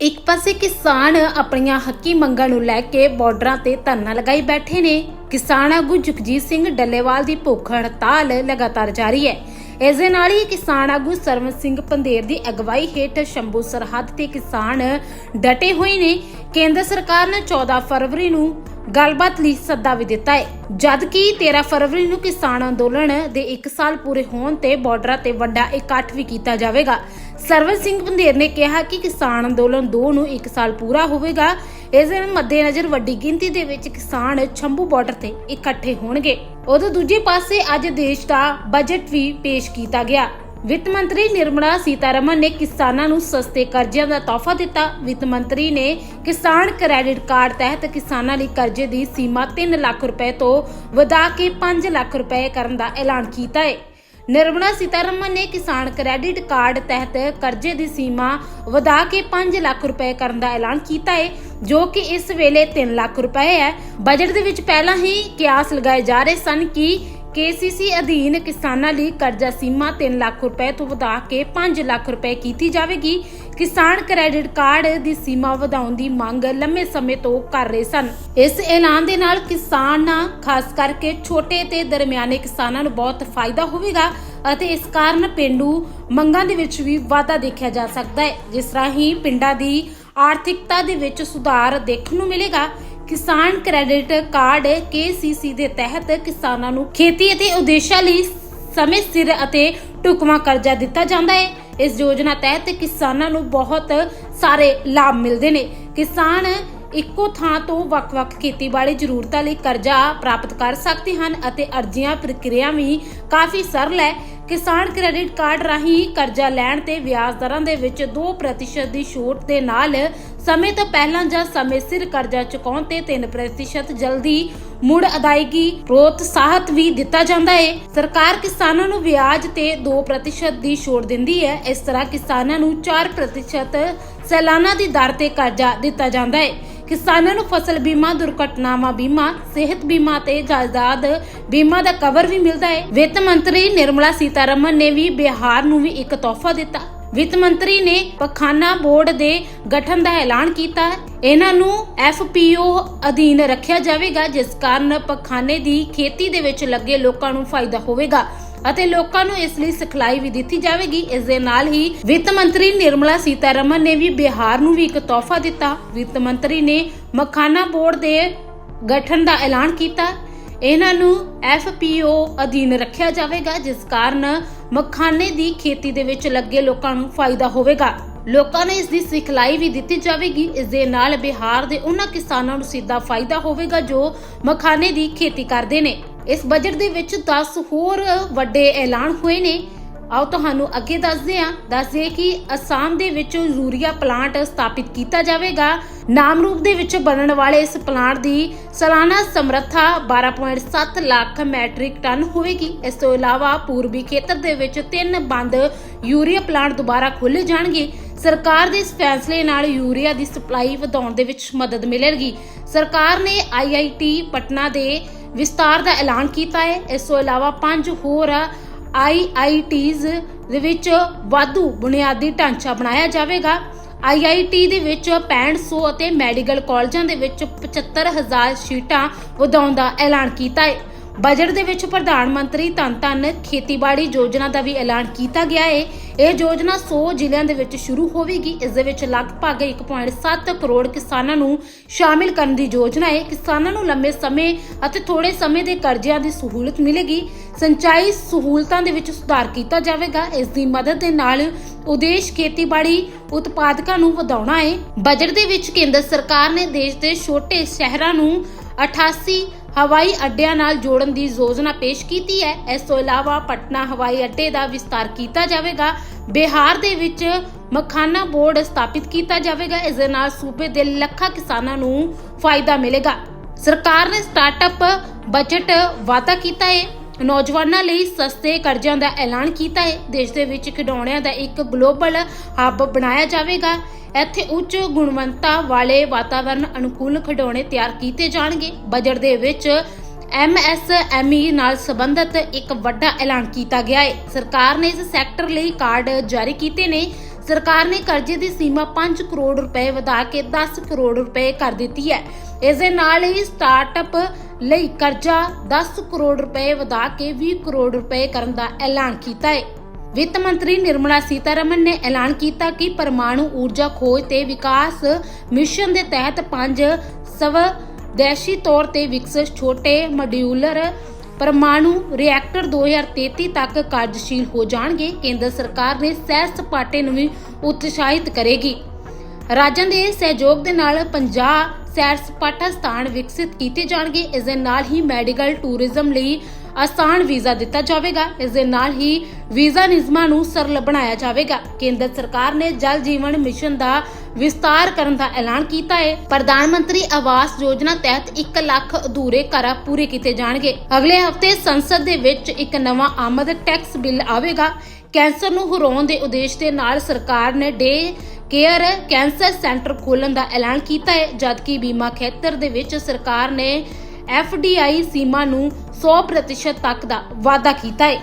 ਇੱਕ ਪਾਸੇ ਕਿਸਾਨ ਆਪਣੀਆਂ ਹੱਕੀ ਮੰਗਾਂ ਨੂੰ ਲੈ ਕੇ ਬਾਰਡਰਾਂ ਤੇ ਧਰਨਾ ਲਗਾਈ ਬੈਠੇ ਨੇ। ਕਿਸਾਨ ਆਗੂ ਜਗਜੀਤ ਸਿੰਘ ਡੱਲੇਵਾਲ ਦੀ ਭੁੱਖ ਹੜਤਾਲ ਲਗਾਤਾਰ ਜਾਰੀ ਹੈ। ਇਸ ਦੇ ਨਾਲ ਹੀ ਕਿਸਾਨ ਆਗੂ ਸਰਵਨ ਸਿੰਘ ਪੰਦੇਰ ਦੀ ਅਗਵਾਈ ਹੇਠ ਸ਼ੰਭੂ ਸਰਹੱਦ ਤੇ ਕਿਸਾਨ ਡਟੇ ਹੋਏ ਨੇ। ਕੇਂਦਰ ਸਰਕਾਰ ਨੇ 14 ਫਰਵਰੀ ਨੂੰ ਗੱਲਬਾਤ ਲਈ ਸੱਦਾ ਵੀ ਦਿੱਤਾ ਹੈ। ਜਦ ਕਿ 13 ਫਰਵਰੀ ਨੂੰ ਕਿਸਾਨ ਅੰਦੋਲਨ ਦੇ 1 ਸਾਲ ਪੂਰੇ ਹੋਣ ਤੇ ਬਾਰਡਰਾਂ ਤੇ ਵੱਡਾ ਇਕੱਠ ਵੀ ਕੀਤਾ ਜਾਵੇਗਾ। ਸਰਵਨ ਸਿੰਘ ਬੰਦੇਰ ਨੇ ਕਿਹਾ ਕਿ ਕਿਸਾਨ ਅੰਦੋਲਨ 2 ਨੂੰ 1 ਸਾਲ ਪੂਰਾ ਹੋਵੇਗਾ। ਇਸ ਦੇ ਮੱਦੇਨਜ਼ਰ ਵੱਡੀ ਗਿਣਤੀ ਦੇ ਵਿੱਚ ਕਿਸਾਨ ਛੰਭੂ ਬਾਰਡਰ ਤੇ ਇਕੱਠੇ ਹੋਣਗੇ। ਉਦੋਂ ਦੂਜੇ ਪਾਸੇ ਅੱਜ ਦੇਸ਼ ਦਾ ਬਜਟ ਵੀ ਪੇਸ਼ ਕੀਤਾ ਗਿਆ। ਵਿੱਤ ਮੰਤਰੀ ਨਿਰਮਲਾ ਸੀਤਾਰਮਨ ਨੇ ਕਿਸਾਨਾਂ ਨੂੰ ਸਸਤੇ ਕਰਜ਼ਿਆਂ ਦਾ ਤੋਹਫਾ ਦਿੱਤਾ। ਵਿੱਤ ਮੰਤਰੀ ਨੇ ਕਿਸਾਨ ਕ੍ਰੈਡਿਟ ਕਾਰਡ ਤਹਿਤ ਕਿਸਾਨਾਂ ਲਈ ਕਰਜ਼ੇ ਦੀ ਸੀਮਾ 3 ਲੱਖ ਰੁਪਏ ਤੋਂ ਵਧਾ ਕੇ 5 ਲੱਖ ਰੁਪਏ ਕਰਨ ਦਾ ਐਲਾਨ ਕੀਤਾ ਹੈ। ਨਿਰਮਲਾ ਸੀਤਾਰਮਨ ਨੇ ਕਿਸਾਨ ਕ੍ਰੈਡਿਟ ਕਾਰਡ ਤਹਿਤ ਕਰਜ਼ੇ ਦੀ ਸੀਮਾ ਵਧਾ ਕੇ 5 ਲੱਖ ਰੁਪਏ ਕਰਨ ਦਾ ਐਲਾਨ ਕੀਤਾ ਹੈ ਜੋ ਕਿ ਇਸ ਵੇਲੇ 3 ਲੱਖ ਰੁਪਏ ਹੈ। ਬਜਟ ਦੇ ਵਿੱਚ ਪਹਿਲਾਂ ਹੀ ਕਿਆਸ ਲਗਾਏ ਜਾ ਰਹੇ ਸਨ ਕਿ ਕੇਸੀਸੀ ਅਧੀਨ ਕਿਸਾਨਾਂ ਲਈ ਕਰਜ਼ਾ ਸੀਮਾ 3 ਲੱਖ ਰੁਪਏ ਤੋਂ ਵਧਾ ਕੇ 5 ਲੱਖ ਰੁਪਏ ਕੀਤੀ ਜਾਵੇਗੀ। ਕਿਸਾਨ ਕ੍ਰੈਡਿਟ ਕਾਰਡ ਦੀ ਸੀਮਾ ਵਧਾਉਣ ਦੀ ਮੰਗ ਲੰਮੇ ਸਮੇਂ ਤੋਂ ਕਰ ਰਹੇ ਸਨ। ਇਸ ਐਲਾਨ ਦੇ ਨਾਲ ਕਿਸਾਨਾਂ ਖਾਸ ਕਰਕੇ ਛੋਟੇ ਤੇ ਦਰਮਿਆਨੇ ਕਿਸਾਨਾਂ ਨੂੰ ਬਹੁਤ ਫਾਇਦਾ ਹੋਵੇਗਾ ਅਤੇ ਇਸ ਕਾਰਨ ਪਿੰਡੂ ਮੰਗਾਂ ਦੇ ਵਿੱਚ ਵੀ ਵਾਧਾ ਦੇਖਿਆ ਜਾ ਸਕਦਾ ਹੈ। ਜਿਸ ਤਰ੍ਹਾਂ ਪਿੰਡਾਂ ਦੀ ਆਰਥਿਕਤਾ ਦੇ ਵਿੱਚ ਸੁਧਾਰ ਦੇਖਣ ਨੂੰ ਮਿਲੇਗਾ। ਕਿਸਾਨ ਕ੍ਰੈਡਿਟ ਕਾਰਡ KCC ਦੇ ਤਹਿਤ ਕਿਸਾਨਾਂ ਨੂੰ ਖੇਤੀ ਅਤੇ ਉਦੇਸ਼ਾਂ ਲਈ ਸਮੇਂ ਸਿਰ ਅਤੇ ਢੁਕਵਾਂ ਕਰਜ਼ਾ ਦਿੱਤਾ ਜਾਂਦਾ ਹੈ। ਇਸ ਯੋਜਨਾ ਤਹਿਤ ਕਿਸਾਨਾਂ ਨੂੰ ਬਹੁਤ ਸਾਰੇ ਲਾਭ ਮਿਲਦੇ ਨੇ। ਕਿਸਾਨ ਇੱਕੋ ਥਾਂ ਤੋਂ ਵੱਖ-ਵੱਖ ਖੇਤੀਬਾੜੀ ਜ਼ਰੂਰਤਾਂ ਲਈ ਕਰਜ਼ਾ ਪ੍ਰਾਪਤ ਕਰ ਸਕਦੇ ਹਨ ਅਤੇ ਅਰਜ਼ੀਆਂ ਪ੍ਰਕਿਰਿਆ ਵੀ ਕਾਫੀ ਸਰਲ ਹੈ। ਕਿਸਾਨ ਕ੍ਰੈਡਿਟ ਕਾਰਡ ਰਾਹੀਂ ਕਰਜ਼ਾ ਲੈਣ ਤੇ ਵਿਆਜ ਦਰਾਂ ਦੇ ਵਿੱਚ 2% ਦੀ ਛੋਟ ਦੇ ਨਾਲ ਸਮੇਂ ਤੋਂ ਪਹਿਲਾਂ ਜਾਂ ਸਮੇਂ ਸਿਰ ਕਰਜ਼ਾ ਚੁਕਾਉਣ ਤੇ 3% ਜਲਦੀ ਮੁੜ ਅਦਾਇਗੀ ਪ੍ਰੋਤਸਾਹਤ ਵੀ ਦਿੱਤਾ ਜਾਂਦਾ ਹੈ। ਸਰਕਾਰ ਕਿਸਾਨਾਂ ਨੂੰ ਵਿਆਜ ਤੇ 2% ਦੀ ਛੋਟ ਦਿੰਦੀ ਹੈ। ਇਸ ਤਰ੍ਹਾਂ ਕਿਸਾਨਾਂ ਨੂੰ 4% ਸਾਲਾਨਾ ਦੀ ਦਰ ਤੇ ਕਰਜ਼ਾ ਦਿੱਤਾ ਜਾਂਦਾ ਹੈ। ਕਿਸਾਨਾਂ ਨੂੰ ਫਸਲ ਬੀਮਾ, ਦੁਰਘਟਨਾਵਾਂ ਬੀਮਾ, ਸਿਹਤ ਬੀਮਾ ਤੇ ਜਾਇਦਾਦ ਬੀਮਾ ਦਾ ਕਵਰ ਵੀ ਮਿਲਦਾ ਹੈ। ਵਿੱਤ ਮੰਤਰੀ ਨਿਰਮਲਾ ਸੀਤਾਰਮਨ ਨੇ ਵੀ ਬਿਹਾਰ ਨੂੰ ਵੀ ਇੱਕ ਤੋਹਫਾ ਦਿੱਤਾ। ਵਿੱਤ ਮੰਤਰੀ ਨੇ ਪਖਾਨਾ ਬੋਰਡ ਦੇ ਗਠਨ ਦਾ ਐਲਾਨ ਕੀਤਾ ਹੈ। ਇਹਨਾਂ ਨੂੰ ਐਫਪੀਓ ਅਧੀਨ ਰੱਖਿਆ ਜਾਵੇਗਾ, ਜਿਸ ਕਾਰਨ ਪਖਾਨੇ ਦੀ ਖੇਤੀ ਦੇ ਵਿੱਚ ਲੱਗੇ ਲੋਕਾਂ ਨੂੰ ਫਾਇਦਾ ਹੋਵੇਗਾ। ਅਤੇ ਲੋਕਾਂ ਨੂੰ ਇਸ ਲਈ ਸਿਖਲਾਈ ਵੀ ਦਿੱਤੀ ਜਾਵੇਗੀ। ਇਸ ਦੇ ਨਾਲ ਹੀ ਵਿੱਤ ਮੰਤਰੀ ਨਿਰਮਲਾ ਸੀਤਾਰਮਨ ਨੇ ਵੀ ਬਿਹਾਰ ਨੂੰ ਵੀ ਇੱਕ ਤੋਹਫਾ ਦਿੱਤਾ। ਵਿੱਤ ਮੰਤਰੀ ਨੇ ਮਖਾਨਾ ਬੋਰਡ ਦੇ ਗਠਨ ਦਾ ਐਲਾਨ ਕੀਤਾ। ਇਹਨਾਂ ਨੂੰ ਐਫਪੀਓ ਅਧੀਨ ਰੱਖਿਆ ਜਾਵੇਗਾ, ਜਿਸ ਕਾਰਨ ਮਖਾਨੇ ਦੀ ਖੇਤੀ ਦੇ ਵਿੱਚ ਲੱਗੇ ਲੋਕਾਂ ਨੂੰ ਫਾਇਦਾ ਹੋਵੇਗਾ। ਲੋਕਾਂ ਨੂੰ ਇਸ ਦੀ ਸਿਖਲਾਈ ਵੀ ਦਿੱਤੀ ਜਾਵੇਗੀ। ਇਸ ਦੇ ਨਾਲ ਬਿਹਾਰ ਦੇ ਉਹਨਾਂ ਕਿਸਾਨਾਂ ਨੂੰ ਸਿੱਧਾ ਫਾਇਦਾ ਹੋਵੇਗਾ ਜੋ ਮਖਾਨੇ ਦੀ ਖੇਤੀ ਕਰਦੇ ਨੇ। ਇਸ ਬਜਟ ਦੇ ਵਿੱਚ 10 ਹੋਰ ਵੱਡੇ ਐਲਾਨ ਹੋਏ ਨੇ। ਆਓ ਤੁਹਾਨੂੰ ਅੱਗੇ ਦੱਸਦੇ ਹਾਂ। ਦੱਸਦੇ ਕਿ ਅਸਾਮ ਦੇ ਵਿੱਚ ਯੂਰੀਆ ਪਲਾਂਟ ਸਥਾਪਿਤ ਕੀਤਾ ਜਾਵੇਗਾ। ਨਾਮ ਦੇ ਵਿੱਚ ਬਣਨ ਵਾਲੇ ਇਸ ਪਲਾਂਟ ਦੀ ਸਾਲਾਨਾ ਸਮਰੱਥਾ 12.7 ਲੱਖ ਮੈਟ੍ਰਿਕ ਟਨ ਹੋਵੇਗੀ। ਇਸ ਤੋਂ ਇਲਾਵਾ ਪੂਰਬੀ ਖੇਤਰ ਦੇ ਵਿੱਚ ਤਿੰਨ ਬੰਦ ਯੂਰੀਆ ਪਲਾਂਟ ਦੁਬਾਰਾ ਖੋਲੇ ਜਾਣਗੇ। ਸਰਕਾਰ ਦੇ ਇਸ ਫੈਸਲੇ ਨਾਲ ਯੂਰੀਆ ਦੀ ਸਪਲਾਈ ਵਧਾਉਣ ਦੇ ਵਿੱਚ ਮਦਦ ਮਿਲੇਗੀ। ਸਰਕਾਰ ਨੇ ਆਈਆਈਟੀ ਪਟਨਾ ਦੇ ਵਿਸਤਾਰ ਦਾ ਐਲਾਨ ਕੀਤਾ ਹੈ। ਇਸ ਤੋਂ ਇਲਾਵਾ ਪੰਜ ਹੋਰ ਆਈਆਈਟੀਜ਼ ਦੇ ਵਿੱਚ ਵਾਧੂ ਬੁਨਿਆਦੀ ਢਾਂਚਾ ਬਣਾਇਆ ਜਾਵੇਗਾ। ਆਈਆਈਟੀ ਦੇ ਵਿੱਚ 6500 ਅਤੇ ਮੈਡੀਕਲ ਕਾਲਜਾਂ ਦੇ ਵਿੱਚ 75000 ਸੀਟਾਂ ਵਧਾਉਣ ਦਾ ਐਲਾਨ ਕੀਤਾ ਹੈ। ਬਜਟ ਦੇ ਵਿੱਚ ਪ੍ਰਧਾਨ ਮੰਤਰੀ ਧੰਨ ਧੰਨ ਖੇਤੀਬਾੜੀ ਯੋਜਨਾ ਦਾ ਵੀ ਐਲਾਨ ਕੀਤਾ ਗਿਆ ਹੈ ਇਹ ਯੋਜਨਾ 100 ਜ਼ਿਲ੍ਹਿਆਂ ਦੇ ਵਿੱਚ ਸ਼ੁਰੂ ਹੋਵੇਗੀ। ਇਸ ਦੇ ਵਿੱਚ ਲਗਭਗ 1.7 ਕਰੋੜ ਕਿਸਾਨਾਂ ਨੂੰ ਸ਼ਾਮਿਲ ਕਰਨ ਦੀ ਯੋਜਨਾ ਹੈ ਕਿਸਾਨਾਂ ਨੂੰ ਲੰਮੇ ਸਮੇਂ ਅਤੇ ਥੋੜੇ ਸਮੇਂ ਦੇ ਕਰਜ਼ਿਆਂ ਦੀ ਸਹੂਲਤ ਮਿਲੇਗੀ। ਸਿੰਚਾਈ ਸਹੂਲਤਾਂ ਦੇ ਵਿੱਚ ਸੁਧਾਰ ਕੀਤਾ ਜਾਵੇਗਾ। ਇਸ ਦੀ ਮਦਦ ਦੇ ਨਾਲ ਉਦੇਸ਼ ਖੇਤੀਬਾੜੀ ਉਤਪਾਦਕਾਂ ਨੂੰ ਵਧਾਉਣਾ ਹੈ ਬਜਟ ਦੇ ਵਿੱਚ ਕੇਂਦਰ ਸਰਕਾਰ ਨੇ ਦੇਸ਼ ਦੇ ਛੋਟੇ ਸ਼ਹਿਰਾਂ ਨੂੰ 88 ਹਵਾਈ ਅੱਡਿਆਂ ਨਾਲ ਜੋੜਨ ਦੀ ਯੋਜਨਾ ਪੇਸ਼ ਕੀਤੀ ਹੈ। ਇਸ ਤੋਂ ਇਲਾਵਾ ਪਟਨਾ ਹਵਾਈ ਅੱਡੇ ਦਾ ਵਿਸਤਾਰ ਕੀਤਾ ਜਾਵੇਗਾ। ਬਿਹਾਰ ਦੇ ਵਿੱਚ ਮਖਾਨਾ ਬੋਰਡ ਸਥਾਪਿਤ ਕੀਤਾ ਜਾਵੇਗਾ। ਇਸ ਦੇ ਨਾਲ ਸੂਬੇ ਦੇ ਲੱਖਾਂ ਕਿਸਾਨਾਂ ਨੂੰ ਫਾਇਦਾ ਮਿਲੇਗਾ। ਸਰਕਾਰ ਨੇ ਸਟਾਰਟਅਪ ਬਜਟ ਵਾਅਦਾ ਕੀਤਾ ਹੈ। ਨੌਜਵਾਨਾਂ ਲਈ ਸਸਤੇ ਕਰਜ਼ਿਆਂ ਦਾ ਐਲਾਨ ਕੀਤਾ ਹੈ। ਦੇਸ਼ ਦੇ ਵਿੱਚ ਖਿਡੌਣਿਆਂ ਦਾ ਇੱਕ ਗਲੋਬਲ ਹੱਬ ਬਣਾਇਆ ਜਾਵੇਗਾ। ਇੱਥੇ ਉੱਚ ਗੁਣਵੱਤਾ ਵਾਲੇ ਵਾਤਾਵਰਣ ਅਨੁਕੂਲ ਖਿਡੌਣੇ ਤਿਆਰ ਕੀਤੇ ਜਾਣਗੇ। ਬਜਟ ਦੇ ਵਿੱਚ ਐਮਐਸਐਮਈ ਨਾਲ ਸੰਬੰਧਿਤ ਇੱਕ ਵੱਡਾ ਐਲਾਨ ਕੀਤਾ ਗਿਆ ਹੈ। ਸਰਕਾਰ ਨੇ ਇਸ ਸੈਕਟਰ ਲਈ ਕਾਰਡ ਜਾਰੀ ਕੀਤੇ ਨੇ। ਸਰਕਾਰ ਨੇ ਕਰਜ਼ੇ ਦੀ ਸੀਮਾ 5 ਕਰੋੜ ਰੁਪਏ ਵਧਾ ਕੇ 10 ਕਰੋੜ ਰੁਪਏ ਕਰ ਦਿੱਤੀ ਹੈ। ਇਸ ਦੇ ਨਾਲ ਹੀ ਸਟਾਰਟਅਪ ਲਈ ਕਰਜ਼ਾ 10 ਕਰੋੜ ਰੁਪਏ ਵਧਾ ਕੇ 20 ਕਰੋੜ ਰੁਪਏ ਕਰਨ ਦਾ ਐਲਾਨ ਕੀਤਾ ਹੈ ਵਿੱਤ ਮੰਤਰੀ ਨਿਰਮਲਾ ਸੀਤਾਰਮਨ ਨੇ ਐਲਾਨ ਕੀਤਾ ਕਿ ਪਰਮਾਣੂ ਊਰਜਾ ਖੋਜ ਤੇ ਵਿਕਾਸ ਮਿਸ਼ਨ ਦੇ ਤਹਿਤ ਪੰਜ ਸਵਦੇਸ਼ੀ ਤੌਰ ਤੇ ਵਿਕਸਿਤ ਛੋਟੇ ਮੋਡਿਊਲਰ ਪਰਮਾਣੂ ਰਿਐਕਟਰ 2033 ਤੱਕ ਕਾਰਜਸ਼ੀਲ ਹੋ ਜਾਣਗੇ। ਕੇਂਦਰ ਸਰਕਾਰ ਨੇ ਸੈਰ ਸਪਾਟੇ ਨੂੰ ਵੀ ਉਤਸ਼ਾਹਿਤ ਕਰੇਗੀ। ਰਾਜਾਂ ਦੇ ਸਹਿਯੋਗ ਦੇ ਨਾਲ 50 ਸੈਰ ਸਪਾਟਾ ਸਥਾਨ ਵਿਕਸਿਤ ਕੀਤੇ ਜਾਣਗੇ। ਇਸ ਦੇ ਨਾਲ ਹੀ ਮੈਡੀਕਲ ਟੂਰਿਜ਼ਮ ਲਈ ਆਸਾਨ ਵੀਜ਼ਾ ਦਿੱਤਾ ਜਾਵੇਗਾ। ਇਸ ਦੇ ਨਾਲ ਹੀ ਵੀਜ਼ਾ ਨਿਯਮਾਂ ਨੂੰ ਸਰਲ ਬਣਾਇਆ ਜਾਵੇਗਾ। ਕੇਂਦਰ ਸਰਕਾਰ ਨੇ ਜਲ ਜੀਵਨ ਮਿਸ਼ਨ ਦਾ ਵਿਸਤਾਰ ਕਰਨ ਦਾ ਐਲਾਨ ਕੀਤਾ ਹੈ। ਪ੍ਰਧਾਨ ਮੰਤਰੀ ਆਵਾਸ ਯੋਜਨਾ ਤਹਿਤ 1 ਲੱਖ ਅਧੂਰੇ ਘਰ ਪੂਰੇ ਕੀਤੇ ਜਾਣਗੇ। ਅਗਲੇ ਹਫ਼ਤੇ ਸੰਸਦ ਦੇ ਵਿੱਚ ਇੱਕ ਨਵਾਂ ਆਮਦ ਟੈਕਸ ਬਿੱਲ ਆਵੇਗਾ। ਕੈਂਸਰ ਨੂੰ ਹਰਾਉਣ ਦੇ ਉਦੇਸ਼ ਦੇ ਨਾਲ ਸਰਕਾਰ ਨੇ ਡੇ ਕੇਅਰ ਕੈਂਸਰ ਸੈਂਟਰ ਖੋਲ੍ਹਣ ਦਾ ਐਲਾਨ ਕੀਤਾ ਹੈ, ਜਦਕਿ ਬੀਮਾ ਖੇਤਰ ਦੇ ਵਿੱਚ ਸਰਕਾਰ ਨੇ ਐਫਡੀਆਈ ਸੀਮਾ ਨੂੰ 100% ਤੱਕ ਦਾ ਵਾਅਦਾ ਕੀਤਾ ਹੈ।